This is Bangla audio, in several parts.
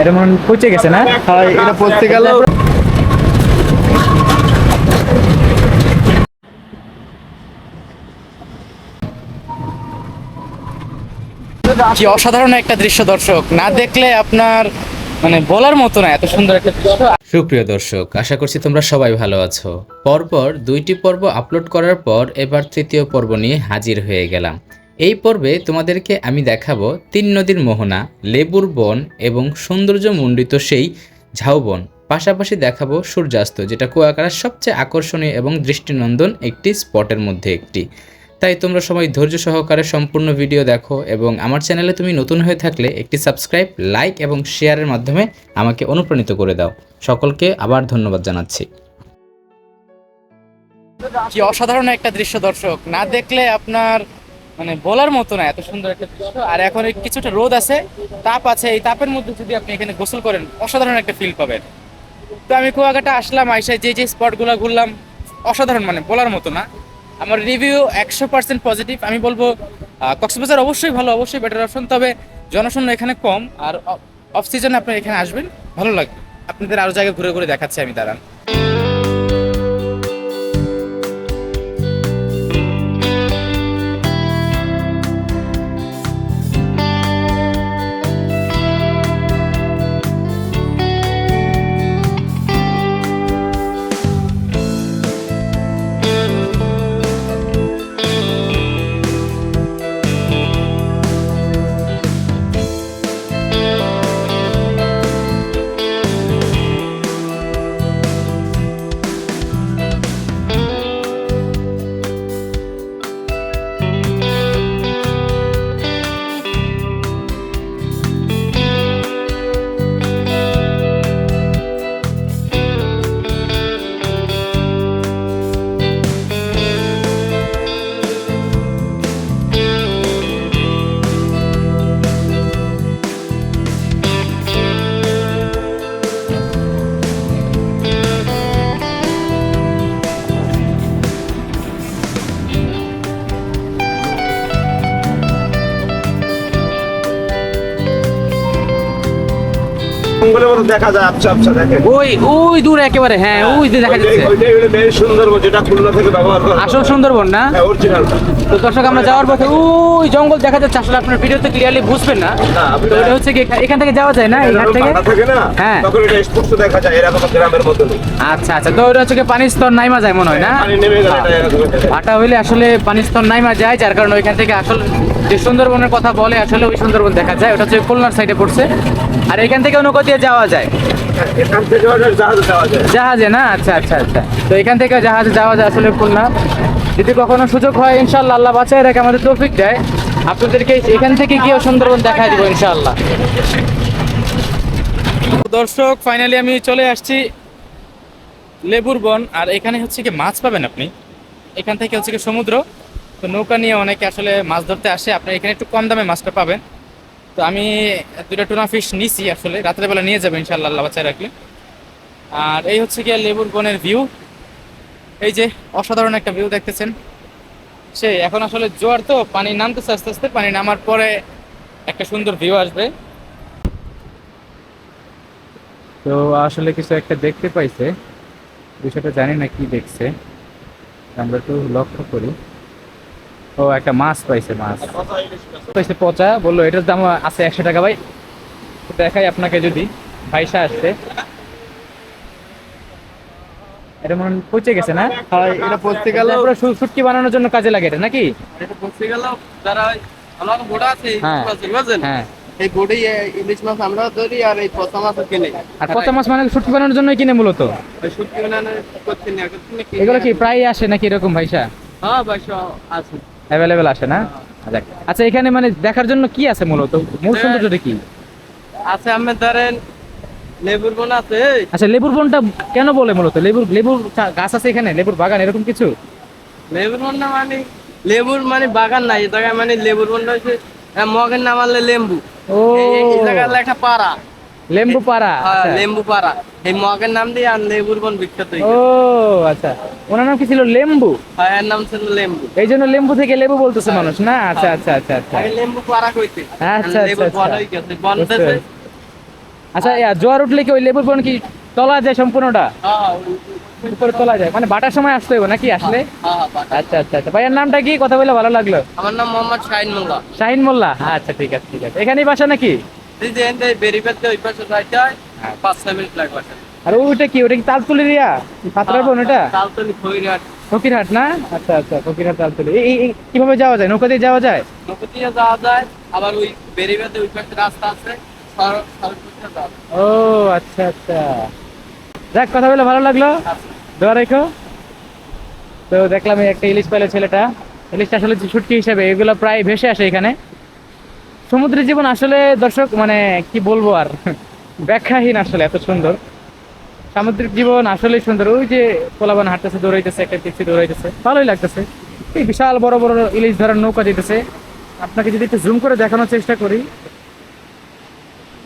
এটা মনে পচে গেছে না? হয় এটা পড়তে গেল। কি অসাধারণ একটা দৃশ্য দর্শক। না দেখলে আপনার মানে বলার মতো না এত সুন্দর একটা দৃশ্য। সুপ্রিয় দর্শক আশা করছি তোমরা সবাই ভালো আছো। পরপর দুইটি পর্ব আপলোড করার পর এবার তৃতীয় পর্ব নিয়ে হাজির হয়ে গেলাম। এই পর্বে তোমাদেরকে আমি দেখাবো তিন নদীর মোহনা, লেবুর বন এবং সৌন্দর্যমণ্ডিত সেই ঝাউবন পাশাপাশি দেখাবো সূর্যাস্ত, যেটা কুয়াকাড়ার সবচেয়ে আকর্ষণীয় এবং দৃষ্টিনন্দন একটি স্পটের মধ্যে একটি। তাই তোমরা সবাই ধৈর্য সহকারে সম্পূর্ণ ভিডিও দেখো এবং আমার চ্যানেলে তুমি নতুন হয়ে থাকলে একটি সাবস্ক্রাইব, লাইক এবং শেয়ারের মাধ্যমে আমাকে অনুপ্রাণিত করে দাও। সকলকে আবার ধন্যবাদ জানাচ্ছি। কি অসাধারণ একটা দৃশ্য দর্শক। না দেখলে আপনার মানে বলার মতো না, এত সুন্দর একটা দৃশ্য। আর এখন কিছুটা রোদ আছে, তাপ আছে, এই তাপের মধ্যে যদি আপনি এখানে গোসল করেন, অসাধারণ একটা ফিল পাবেন। তো আমি কুয়াকাটা আসলাম আইসায় যে যে স্পটগুলো ঘুরলাম, অসাধারণ মানে বলার মতো না। আমার রিভিউ একশো পার্সেন্ট পজিটিভ আমি বলব কক্সবাজার অবশ্যই ভালো, অবশ্যই বেটার অপশন তবে জনশূন্য এখানে কম। আর অফ সিজনে আপনি এখানে আসবেন, ভালো লাগবে। আপনাদের আরও জায়গায় ঘুরে ঘুরে দেখাচ্ছি আমি, দাঁড়ান। জঙ্গলের মতো দেখা যায় আচ্ছা আচ্ছা দেখেন। ওই ওই দূরে একেবারে হ্যাঁ ওই যে দেখা যাচ্ছে। ওইটাই হলো সুন্দরবন যেটা খুলনা থেকে ব্যবহার করা আসল সুন্দরবন না? হ্যাঁ অরিজিনালটা তো দর্শক আমরা যাওয়ার পথে ওই জঙ্গল দেখা যাচ্ছে আসলে আপনার ভিডিওতে ক্লিয়ারলি বুঝবেন না। তো এটা হচ্ছে কি এখান থেকে যাওয়া যায় না এই ঘাট থেকে? হ্যাঁ। তখন এটা স্পষ্ট দেখা যায় এরকম গ্রামের মধ্যে আচ্ছা আচ্ছা তো ওটা হচ্ছে কি পানির স্তর নাইমা যায় মনে হয় না? পানি নেমে গেলে এটা এরকম দেখা হইলে আসলে পানির স্তর নাইমা যায় যার কারণে ওইখান থেকে আসলে যে সুন্দরবনের কথা বলে আসলে ওই সুন্দরবন দেখা যায় ওটা হচ্ছে খুলনার সাইডে পড়ছে। আর এখান থেকে নৌকা দিয়ে যাওয়া যায়? জাহাজে যাওয়া যায়। জাহাজে না? আচ্ছা আচ্ছা আচ্ছা। তো এখান থেকে জাহাজে যাওয়া যায় আসলে খুলনা। যদি কখনো সুযোগ হয় ইনশাল্লাহ আল্লাহ বাঁচায় রেখে আমাদের তৌফিক দেয়। আপনাদেরকে এখান থেকে গিয়েও সুন্দরবন দেখা দিব ইনশাল্লাহ দর্শক ফাইনালি আমি চলে আসছি লেবুর বন আর এখানে হচ্ছে কি মাছ পাবেন আপনি। এখান থেকে হচ্ছে কি সমুদ্র। তো নৌকা নিয়ে অনেকে আসলে মাছ ধরতে আসে। আপনি এখানে একটু কম দামে মাছটা পাবেন। তো আমি দুটা টুনা ফিশ নিছি আসলে। রাত্রেবেলা নিয়ে যাব ইনশাল্লাহ আল্লাহ বাঁচায় রাখলে। আর এই হচ্ছে গিয়ে লেবুর বনের ভিউ এই যে অসাধারণ একটা ভিউ দেখতেছেন। সেই, এখন আসলে জোয়ার তো, পানি নামতেছে আস্তে আস্তে, পানি নামার পরে একটা সুন্দর ভিউ আসবে। তো আসলে কিছু একটা দেখতে পাইছে। বিষয়টা জানি না কি দেখছে। আমরা একটু লক্ষ্য করি। ও একটা মাছ পাইছে মাছ। পাইছে পচা বলল এটার দাম আছে একশো টাকা ভাই। দেখাই আপনাকে যদি পয়সা আসছে। এটা মনে পচে গেছে না? এটা পড়তে গেল তারপরে সু- শুটকি বানানোর জন্য কাজে লাগে এটা নাকি? এটা পড়তে গেল যারা আমার বোর্ডা আছে হ্যাঁ। হ্যাঁ। এই বোর্ডে ইলিশ মাছ আমরা ধরি আর এই পচা মাছ কিনে। আর পচা মাছ মানে শুটকি বানানোর জন্য কিনে মূলত? ওই শুটকি বানানো করতে এগুলো কি প্রায় আসে নাকি এরকম ভাইসা? হ্যাঁ ভাই সব আছে। অ্যাভেলেবেল আসে না? আচ্ছা আচ্ছা এখানে মানে দেখার জন্য কি আছে মূলত? মূল সৌন্দর্যটা কি? আছে আপনি ধরেন লেবুর বোন আছে আচ্ছা লেবুর বনটা কেন বলে মূলত? লেবুর লেবুর গাছ আছে এখানে? লেবুর বাগান এরকম কিছু? লেবুর বন না মানে লেবুর মানে বাগান নাই জায়গায় মানে লেবুর বোনটা হচ্ছে মগের নামালে লেম্বু। ও। এই- এই জায়গায় একটা পাড়া। হ্যাঁ, আচ্ছা। এই মগের নাম দিয়ে আর লেবুর বন বিখ্যাত ও আচ্ছা। ওনার নাম কি ছিল লেম্বু? হ্যাঁ এর নাম ছিল লেম্বু। এই জন্য লেম্বু থেকে লেবু বলতেছে মানুষ। না আচ্ছা আচ্ছা আচ্ছা আচ্ছা। লেম্বু পাড়া কইতে। আচ্ছা, আচ্ছা, আচ্ছা। হয়ে। আচ্ছা জোয়ার উঠলে কি ওই লেবুর বন কি তলা যায় সম্পূর্ণটা? হ্যাঁ উপরে তোলা যায়। মানে বাটার সময় আসতে হবে নাকি আসলে? হ্যাঁ, হ্যাঁ, আচ্ছা আচ্ছা আচ্ছা। ভাইয়ের নামটা কি? কথা বলে ভালো লাগল। আমার নাম মোহাম্মদ শাহিন মোল্লা। শাহিন মোল্লা? আচ্ছা ঠিক আছে ঠিক আছে। এখানেই বাসা নাকি? বেরিবেতে ওই পাশে যাইতে হয় পাঁচ ছয় মিনিট লাগবে আর ওইটা কি ওটা কি তালতুলি রিয়া? পাত্রার বোন ওটা তালতলি ফকিরহাট না? আচ্ছা আচ্ছা ফকিরহাট তালতুলি। এই কীভাবে যাওয়া যায়? নৌকা দিয়ে যাওয়া যায়? নৌকো দিয়ে যাওয়া যায় আবার ওই বেরিবেতে ওই পাশে রাস্তা আছে। ও আচ্ছা আচ্ছা। যাক কথা বলে ভালো লাগল। দোয়া রেখো। তো দেখলাম একটা ইলিশ পেলে ছেলেটা। ইলিশটা আসলে ছুটকি হিসাবে এগুলো প্রায় ভেসে আসে এখানে। সমুদ্রের জীবন আসলে, দর্শক মানে কি বলব আর, ব্যাখ্যাহীন আসলে, এত সুন্দর। সামুদ্রিক জীবন আসলেই সুন্দর। ওই যে পোলাবান হাঁটতেছে, দৌড়াইতেছে, একটা টিপসি দৌড়াইতেছে, ভালোই লাগতেছে। এই বিশাল বড় বড় ইলিশ ধরার নৌকা যেতেছে আপনাকে যদি একটু জুম করে দেখানোর চেষ্টা করি,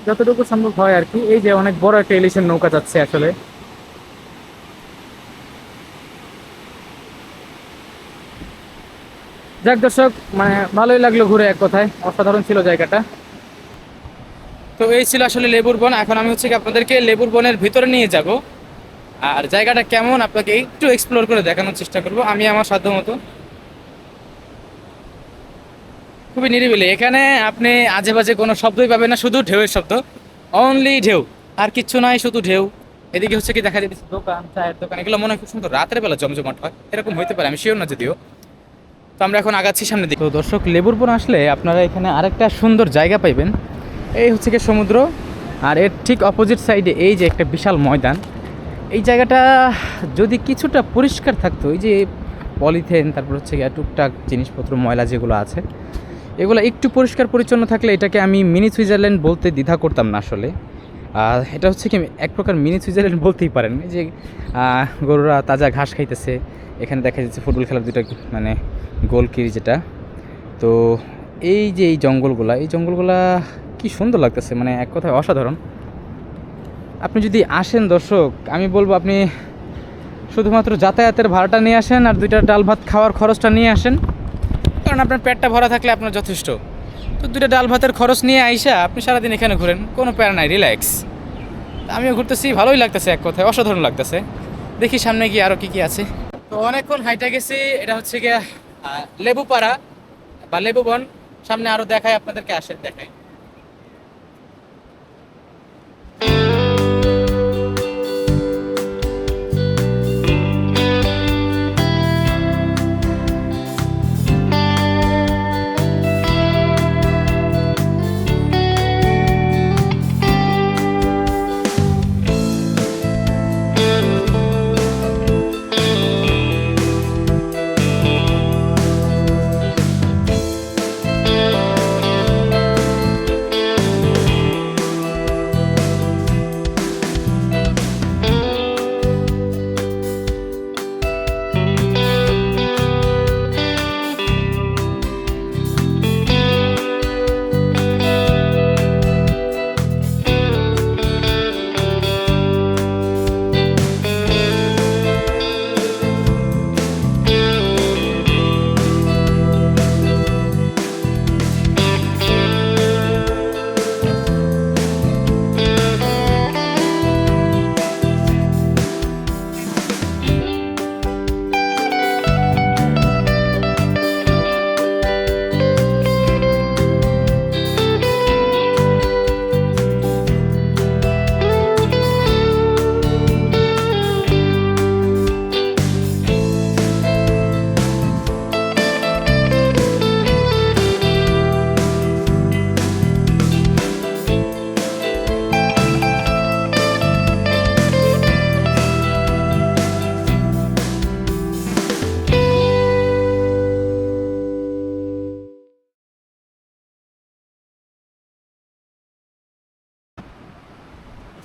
যতটুকু সম্ভব হয় আর কি, এই যে অনেক বড় একটা ইলিশের নৌকা যাচ্ছে আসলে। যাক দর্শক মানে ভালোই লাগল ঘুরে এক কথায়, অসাধারণ ছিল জায়গাটা। তো এই ছিল আসলে লেবুর বন। এখন আমি হচ্ছে আপনাদেরকে লেবুর বনের ভিতরে নিয়ে যাব। আর জায়গাটা কেমন, আপনাকে একটু এক্সপ্লোর করে দেখানোর চেষ্টা করব। আমি আমার সাধ্য মতো। খুবই নিরিবিলি। এখানে আপনি আজে বাজে কোনো শব্দই পাবেন না, শুধু ঢেউয়ের শব্দ। অনলি ঢেউ। আর কিচ্ছু নাই, শুধু ঢেউ। এদিকে হচ্ছে কি দেখা যাচ্ছে দোকান, চায়ের দোকান। এগুলো মনে হয় খুব সুন্দর। রাতের বেলা জমজমাট হয়। এরকম হইতে পারে, আমি শিওর না যদিও। তো আমরা এখন আগাচ্ছি সামনে দিকে। তো দর্শক লেবুর বন আসলে আপনারা এখানে আরেকটা সুন্দর জায়গা পাইবেন। এই হচ্ছে কি সমুদ্র। আর এর ঠিক অপোজিট সাইডে এই যে একটা বিশাল ময়দান। এই জায়গাটা যদি কিছুটা পরিষ্কার থাকতো, এই যে পলিথিন, তারপর হচ্ছে গিয়ে টুকটাক জিনিসপত্র, ময়লা যেগুলো আছে, এগুলো একটু পরিষ্কার পরিচ্ছন্ন থাকলে এটাকে আমি মিনি সুইজারল্যান্ড বলতে দ্বিধা করতাম না আসলে। আর এটা হচ্ছে কি, এক প্রকার মিনি সুইজারল্যান্ড বলতেই পারেন। যে গরুরা তাজা ঘাস খাইতেছে, এখানে দেখা যাচ্ছে ফুটবল খেলার দুটো মানে গোলকিরি যেটা। তো এই যে এই জঙ্গলগুলা এই জঙ্গলগুলা কি সুন্দর লাগতেছে মানে এক কথায় অসাধারণ। আপনি যদি আসেন দর্শক, আমি বলব আপনি শুধুমাত্র যাতায়াতের ভাড়াটা নিয়ে আসেন আর দুইটা ডাল ভাত খাওয়ার খরচটা নিয়ে আসেন। কারণ আপনার পেটটা ভরা থাকলে আপনার যথেষ্ট। তো দুইটা ডাল ভাতের খরচ নিয়ে আইসা আপনি সারাদিন এখানে ঘুরেন, কোনো প্যারা নাই, রিল্যাক্স। আমিও ঘুরতেছি, ভালোই লাগতেছে এক কথায়, অসাধারণ লাগতেছে। দেখি সামনে গিয়ে আরও কী কী আছে। তো অনেকক্ষণ হাইটা গেছি, এটা হচ্ছে গিয়ে লেবুপাড়া বা লেবুবন সামনে আরও দেখায় আপনাদেরকে আসে দেখায়।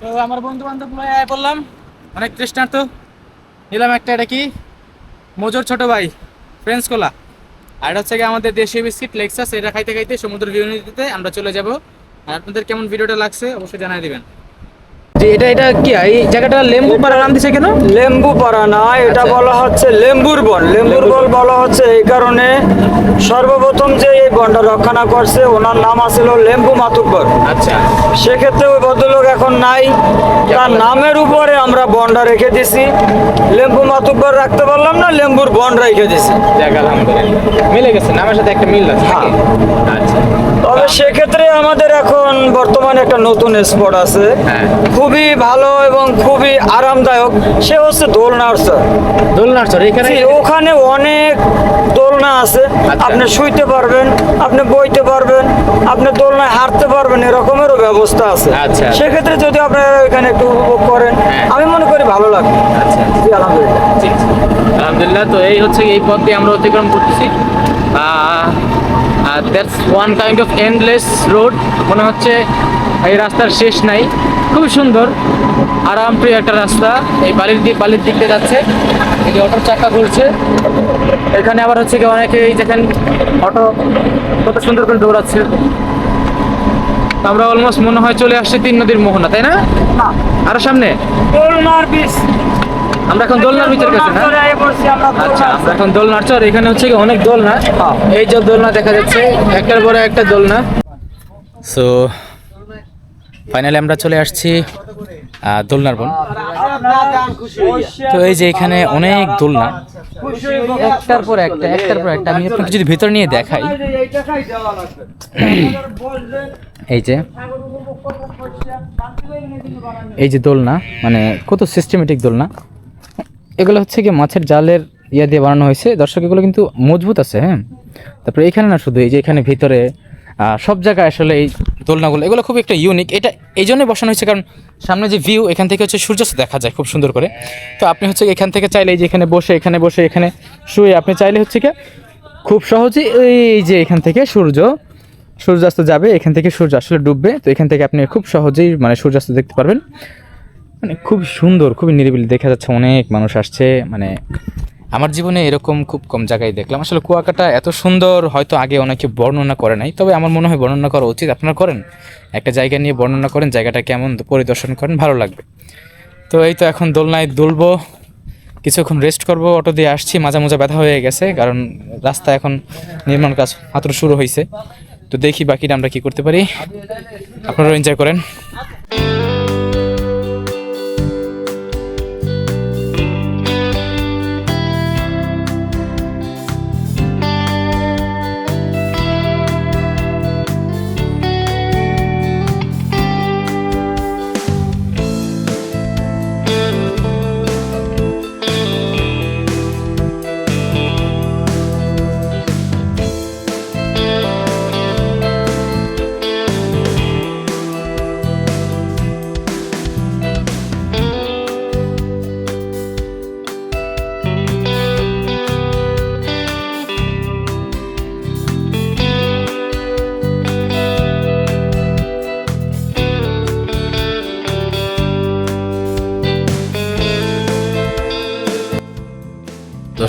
তো আমার বন্ধু বান্ধব বললাম, অনেক তৃষ্ণার্থ নিলাম একটা, এটা কি? মজুর ছোট ভাই ফ্রেন্স কোলা আর এটা হচ্ছে আমাদের দেশীয় বিস্কিট লেক্সাস এটা খাইতে খাইতে সমুদ্র ভিউ আমরা চলে যাব। আর আপনাদের কেমন ভিডিওটা লাগছে, অবশ্যই জানাই দিবেন। যে এটা এটা কি এই জায়গাটা লেম্বু পাড়া নাম দিছে কেন? লেম্বু পাড়া না এটা আচ্ছা। বলা হচ্ছে লেম্বুর বন। লেম্বুর বন। বলা হচ্ছে এই কারণে সর্বপ্রথম যে এই বনটা রক্ষণা করছে ওনার নাম আছিল লেম্বু মাতুব্বর। আচ্ছা। সেক্ষেত্রে ওই ভদ্রলোক এখন নাই। তার নামের উপরে আমরা বনটা রেখে দিছি। লেম্বু মাতুব্বর রাখতে পারলাম না লেম্বুর বন রেখে দিছি। যাক আলহামদুলিল্লাহ। মিলে গেছে নামের সাথে একটা মিল আছে নাকি? আচ্ছা। তবে সেক্ষেত্রে আমাদের এখন বর্তমানে একটা নতুন স্পট আছে হ্যাঁ। খুবই ভালো এবং খুবই আরামদায়ক সে হচ্ছে দোলনার স্যার দোলনার চর এখানে ওখানে অনেক দোলনা আছে আচ্ছা। আপনি শুইতে পারবেন আপনি বইতে পারবেন আপনি দোলনায় হাঁটতে পারবেন এরকমেরও ব্যবস্থা আছে আচ্ছা। সেক্ষেত্রে যদি আপনারা এখানে একটু উপভোগ করেন হ্যাঁ। আমি মনে করি ভালো লাগবে আচ্ছা জি আলহামদুলিল্লাহ। আলহামদুলিল্লাহ তো এই হচ্ছে এই পথ দিয়ে আমরা অতিক্রম করতেছি that's one kind of endless road মনে হচ্ছে এই রাস্তার শেষ নাই। খুব সুন্দর। আরামপ্রিয় একটা রাস্তা। এই বালির দিক বালির দিক দিয়ে যাচ্ছে। এই অটোর চাকা ঘুরছে। এখানে আবার হচ্ছে কি অনেকে এই দেখেন অটো কত সুন্দর করে দৌড়াচ্ছে। আমরা অলমোস্ট মনে হয় চলে আসছি তিন নদীর মোহনা তাই না? আরও সামনে? আমরা এখন দোলনার ভিতরে গেছি না আচ্ছা দোলনা। আমরা এখন দোলনার চর এখানে হচ্ছে কি অনেক দোলনা। এই যে দোলনা দেখা যাচ্ছে একটার পরে একটা দোলনা। সো ফাইনালি আমরা চলে আসছি দোলনার বন। তো এই যে এখানে অনেক দোলনা। একটার পর একটা একটার পর একটা আমি আপনাকে যদি ভেতর নিয়ে দেখাই। এই যে এই যে দোলনা মানে কত সিস্টেমেটিক দোলনা। এগুলো হচ্ছে কি মাছের জালের ইয়া দিয়ে বানানো হয়েছে। দর্শক, এগুলো কিন্তু মজবুত আছে হ্যাঁ? তারপরে এখানে না শুধু এই যে এখানে ভিতরে সব জায়গায় আসলে এই দোলনাগুলো, এগুলো খুব একটা ইউনিক এটা এই জন্যই বসানো হয়েছে কারণ সামনে যে ভিউ এখান থেকে হচ্ছে সূর্যাস্ত দেখা যায় খুব সুন্দর করে। তো আপনি হচ্ছে এখান থেকে চাইলে এই যে এখানে বসে এখানে বসে, এখানে শুয়ে আপনি চাইলে হচ্ছে কি খুব সহজেই এই যে এখান থেকে সূর্য, সূর্যাস্ত যাবে, এখান থেকে সূর্য আসলে ডুববে। তো এখান থেকে আপনি খুব সহজেই মানে সূর্যাস্ত দেখতে পারবেন। মানে খুব সুন্দর, খুবই নিরিবিলি। দেখা যাচ্ছে অনেক মানুষ আসছে মানে আমার জীবনে এরকম খুব কম জায়গায় দেখলাম। আসলে কুয়াকাটা এত সুন্দর, হয়তো আগে অনেকে বর্ণনা করে নাই, তবে আমার মনে হয় বর্ণনা করা উচিত। আপনারা করেন, একটা জায়গা নিয়ে বর্ণনা করেন, জায়গাটা কেমন, পরিদর্শন করেন, ভালো লাগবে। তো এই তো এখন দোলনায় দুলবো, কিছুক্ষণ রেস্ট করব, অটো দিয়ে আসছি, মাঝে মাঝে ব্যথা হয়ে গেছে, কারণ রাস্তা এখন নির্মাণ কাজ মাত্র শুরু হয়েছে তো দেখি বাকিটা আমরা কি করতে পারি। আপনারাও এনজয় করেন।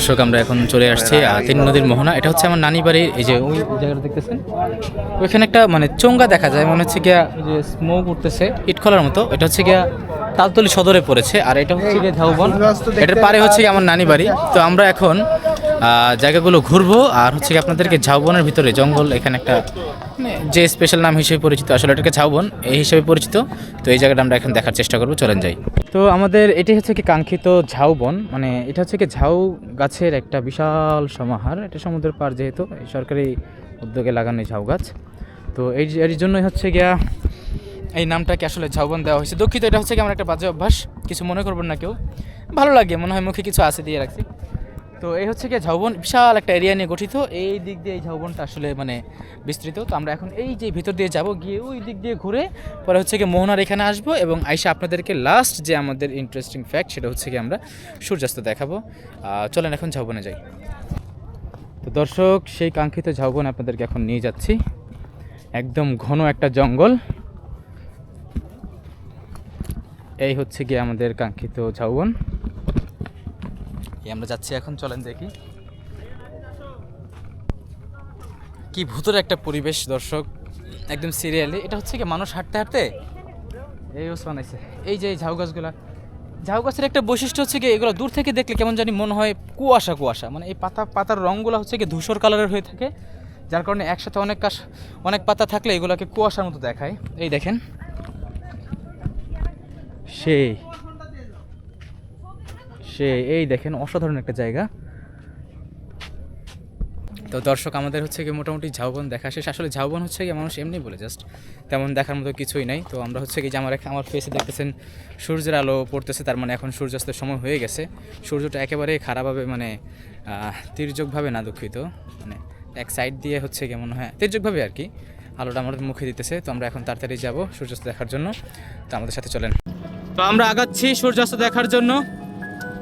দর্শক, আমরা এখন চলে আসছি তিন নদীর মোহনা। এটা হচ্ছে আমার নানি বাড়ির এই যে ওই জায়গাটা দেখতেছেন? ওইখানে একটা মানে চোঙ্গা দেখা যায়, মনে হচ্ছে গিয়া যে স্মোক উঠতেছে, ইটখলার মতো। এটা হচ্ছে গিয়া তালতলি সদরে পড়েছে, আর এটা হচ্ছে গিয়ে ঝাউবন এটার পারে হচ্ছে গিয়ে আমার নানি বাড়ি তো আমরা এখন জায়গাগুলো ঘুরবো, আর হচ্ছে কি আপনাদেরকে ঝাউবনের ভিতরে জঙ্গল, এখানে একটা যে স্পেশাল নাম হিসেবে পরিচিত, আসলে এটাকে ঝাউবন, এই হিসেবে পরিচিত, তো এই জায়গাটা আমরা এখন দেখার চেষ্টা করব, চলেন যাই। তো আমাদের এটি হচ্ছে কি কাঙ্ক্ষিত ঝাউবন মানে এটা হচ্ছে কি ঝাউ গাছের একটা বিশাল সমাহার, এটা সমুদ্রের পার যেহেতু, এই সরকারি উদ্যোগে লাগানো ঝাউ গাছ। তো এই, এর জন্যই হচ্ছে গিয়া এই নামটাকে আসলে ঝাউবন দেওয়া হয়েছে। দুঃখিত, এটা হচ্ছে কি আমার একটা বাজে অভ্যাস, কিছু মনে করবেন না কেউ। ভালো লাগে, মনে হয় মুখে কিছু আছে দিয়ে রাখছি। তো এই হচ্ছে কি ঝাউবন, বিশাল একটা এরিয়া নিয়ে গঠিত। এই দিক দিয়ে এই ঝাউবনটা আসলে মানে বিস্তৃত। তো আমরা এখন এই যে ভিতর দিয়ে যাব, গিয়ে ওই দিক দিয়ে ঘুরে পরে হচ্ছে কি মোহনার এখানে আসব এবং আইসা আপনাদেরকে লাস্ট যে আমাদের ইন্টারেস্টিং ফ্যাক্ট সেটা হচ্ছে কি আমরা সূর্যাস্ত দেখাবো। চলেন এখন ঝাউবনে যাই। তো দর্শক, সেই কাঙ্ক্ষিত ঝাউবন আপনাদেরকে এখন নিয়ে যাচ্ছি। একদম ঘন একটা জঙ্গল। এই হচ্ছে গিয়ে আমাদের কাঙ্ক্ষিত ঝাউবন। আমরা যাচ্ছি এখন, চলেন দেখি। কি ভূতের একটা পরিবেশ, দর্শক। একদম সিরিয়ালি এটা হচ্ছে কি, মানুষ হাঁটতে হাঁটতে? এই ওস বানাইছে। এই যে ঝাউ গাছগুলা। ঝাউ গাছের একটা বৈশিষ্ট্য হচ্ছে কি, এগুলো দূর থেকে দেখলে কেমন জানি মনে হয় কুয়াশা কুয়াশা। মানে এই পাতা, পাতার রঙগুলো হচ্ছে কি, ধূসর কালারের হয়ে থাকে। যার কারণে একসাথে অনেক কাশ, অনেক পাতা থাকলে এগুলোকে কুয়াশার মতো দেখায়। এই দেখেন। সেই। সে এই দেখেন অসাধারণ একটা জায়গা। তো দর্শক, আমাদের হচ্ছে কি মোটামুটি ঝাউবন দেখা শেষ। আসলে ঝাউবন হচ্ছে কি মানুষ এমনি বলে জাস্ট তেমন দেখার মতো কিছুই নাই। তো আমরা হচ্ছে কি যে আমার আমার ফেসে দেখতেছেন, সূর্যের আলো পড়তেছে, তার মানে এখন সূর্যাস্তের সময় হয়ে গেছে। সূর্যটা একেবারে খারাপভাবে মানে তির্যকভাবে না দুঃখিত। মানে এক সাইড দিয়ে হচ্ছে কেমন হয়, তির্যকভাবে আর কি। আলোটা আমাদের মুখে দিতেছে, তো আমরা এখন তাড়াতাড়ি যাব সূর্যাস্ত দেখার জন্য। তো আমাদের সাথে চলেন। তো আমরা আগাচ্ছি সূর্যাস্ত দেখার জন্য।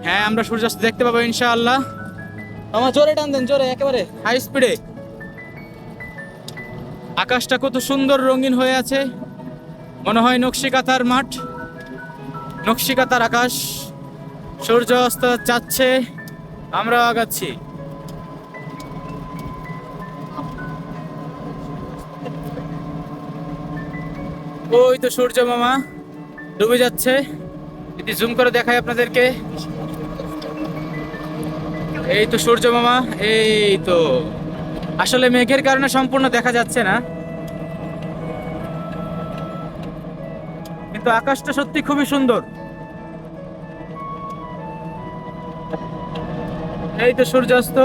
হ্যাঁ আমরা সূর্যাস্ত দেখতে পাবো ইনশাআল্লাহ। আমার জোরে টান দেন জোরে একেবারে। হাই স্পিডে। আকাশটা কত সুন্দর রঙিন হয়ে আছে। মনে হয় নকশিকাতার মাঠ। নকশিকাতার আকাশ। সূর্য অস্ত যাচ্ছে আমরা আগাচ্ছি। ওই তো সূর্য মামা ডুবে যাচ্ছে। যদি জুম করে দেখাই আপনাদেরকে। এই তো সূর্য মামা, এই তো। আসলে মেঘের কারণে সম্পূর্ণ দেখা যাচ্ছে না। কিন্তু আকাশটা সত্যি খুবই সুন্দর। এই তো সূর্যাস্ত।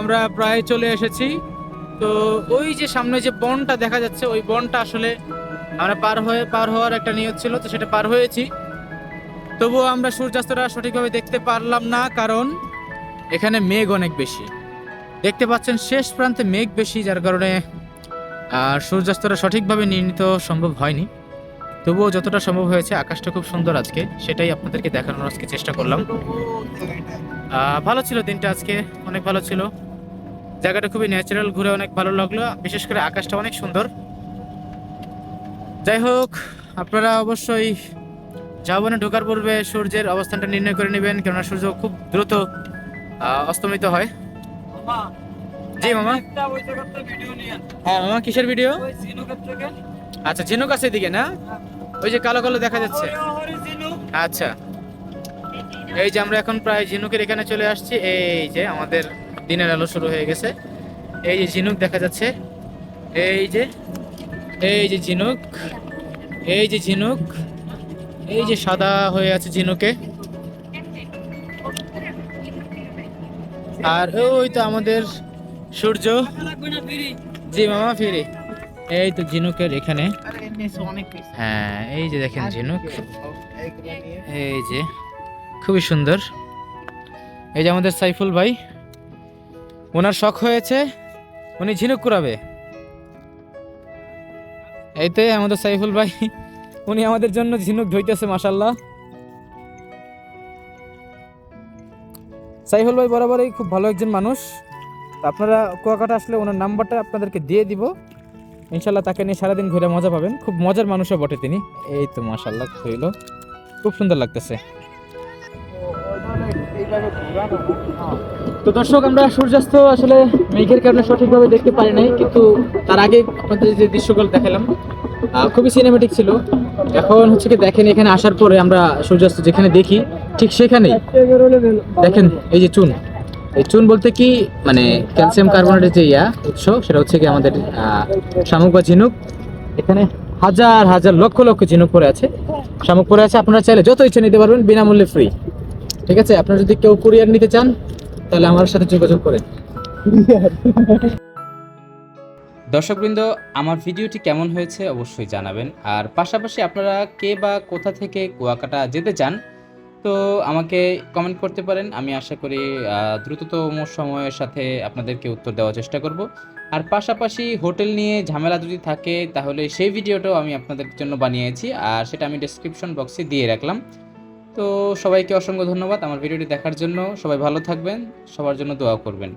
আমরা প্রায় চলে এসেছি। তো ওই যে সামনে যে বনটা দেখা যাচ্ছে, ওই বনটা আসলে আমরা পার হয়ে, পার হওয়ার একটা নিয়ত ছিল, তো সেটা পার হয়েছি। তবুও আমরা সূর্যাস্তটা সঠিকভাবে দেখতে পারলাম না, কারণ এখানে মেঘ অনেক বেশি। দেখতে পাচ্ছেন শেষ প্রান্তে মেঘ বেশি, যার কারণে আর সূর্যাস্তটা সঠিকভাবে নির্ণীত সম্ভব হয়নি। তবুও যতটা সম্ভব হয়েছে, আকাশটা খুব সুন্দর আজকে, সেটাই আপনাদেরকে দেখানোর আজকে চেষ্টা করলাম। ভালো ছিল দিনটা আজকে অনেক ভালো ছিল। জায়গাটা খুবই ন্যাচারাল ঘুরে অনেক ভালো লাগল বিশেষ করে আকাশটা অনেক সুন্দর। যাই হোক আপনারা অবশ্যই জাবনে ঢোকার পূর্বে সূর্যের অবস্থানটা নির্ণয় করে নেবেন কেননা সূর্য খুব দ্রুত অস্তমিত হয়। জি মামা। হ্যাঁ মামা কিসের ভিডিও আচ্ছা ঝিনুক আছে এদিকে না? ওই যে কালো কালো দেখা যাচ্ছে। আচ্ছা। এই যে আমরা এখন প্রায় ঝিনুকের এখানে চলে আসছি। এই যে আমাদের দিনের আলো শুরু হয়ে গেছে। এই যে ঝিনুক দেখা যাচ্ছে। এই যে এই যে ঝিনুক। এই যে ঝিনুক। এই যে সাদা হয়ে আছে ঝিনুকে। আর ওই তো আমাদের সূর্য। জি মামা ফিরে। এই তো ঝিনুকের এখানে। হ্যাঁ এই যে দেখেন ঝিনুক। এই যে। খুবই সুন্দর। এই যে আমাদের সাইফুল ভাই, ওনার শখ হয়েছে, উনি ঝিনুক কুড়াবে। এইতে আমাদের সাইফুল ভাই, উনি আমাদের জন্য ঝিনুক ধইতেছে মাসাল্লাহ সাইফুল ভাই বরাবরই খুব ভালো একজন মানুষ। আপনারা কুয়াকাটা আসলে ওনার নাম্বারটা আপনাদেরকে দিয়ে দিব। ইনশাল্লাহ তাকে নিয়ে সারাদিন ঘুরে মজা পাবেন। খুব মজার মানুষও বটে তিনি। এই তো মাসাল্লাহ হইল খুব সুন্দর লাগতেছে। তো দর্শক, আমরা সূর্যাস্ত আসলে মেঘের কারণে সঠিকভাবে দেখতে পারি নাই, কিন্তু তার আগে আপনাদের যে দৃশ্যগুলো দেখালাম খুবই সিনেমেটিক ছিল। এখন হচ্ছে কি দেখেন, এখানে আসার পরে আমরা সূর্যাস্ত যেখানে দেখি, ঠিক সেখানেই। দেখেন, এই যে চুন। এই চুন বলতে কি মানে ক্যালসিয়াম কার্বনেটের যে ইয়া উৎস, সেটা হচ্ছে কি আমাদের শামুক বা ঝিনুক। এখানে হাজার হাজার লক্ষ লক্ষ ঝিনুক পরে আছে। শামুক পড়ে আছে, আপনারা চাইলে যত ইচ্ছে নিতে পারবেন, বিনামূল্যে ফ্রি ঠিক আছে? আপনারা যদি কেউ কুরিয়ার নিতে চান, তাহলে আমার সাথে যোগাযোগ করেন। দর্শকবৃন্দ, আমার ভিডিওটি কেমন হয়েছে অবশ্যই জানাবেন। আর পাশাপাশি আপনারা কে বা কোথা থেকে কুয়াকাটা যেতে চান, তো আমাকে কমেন্ট করতে পারেন। আমি আশা করি দ্রুততম সময়ের সাথে আপনাদেরকে উত্তর দেওয়ার চেষ্টা করব। আর পাশাপাশি হোটেল নিয়ে ঝামেলা যদি থাকে, তাহলে সেই ভিডিওটাও আমি আপনাদের জন্য বানিয়েছি। আর সেটা আমি ডেসক্রিপশন বক্সে দিয়ে রাখলাম। তো সবাইকে অসংখ্য ধন্যবাদ আমার ভিডিওটি দেখার জন্য। সবাই ভালো থাকবেন, সবার জন্য দোয়া করবেন।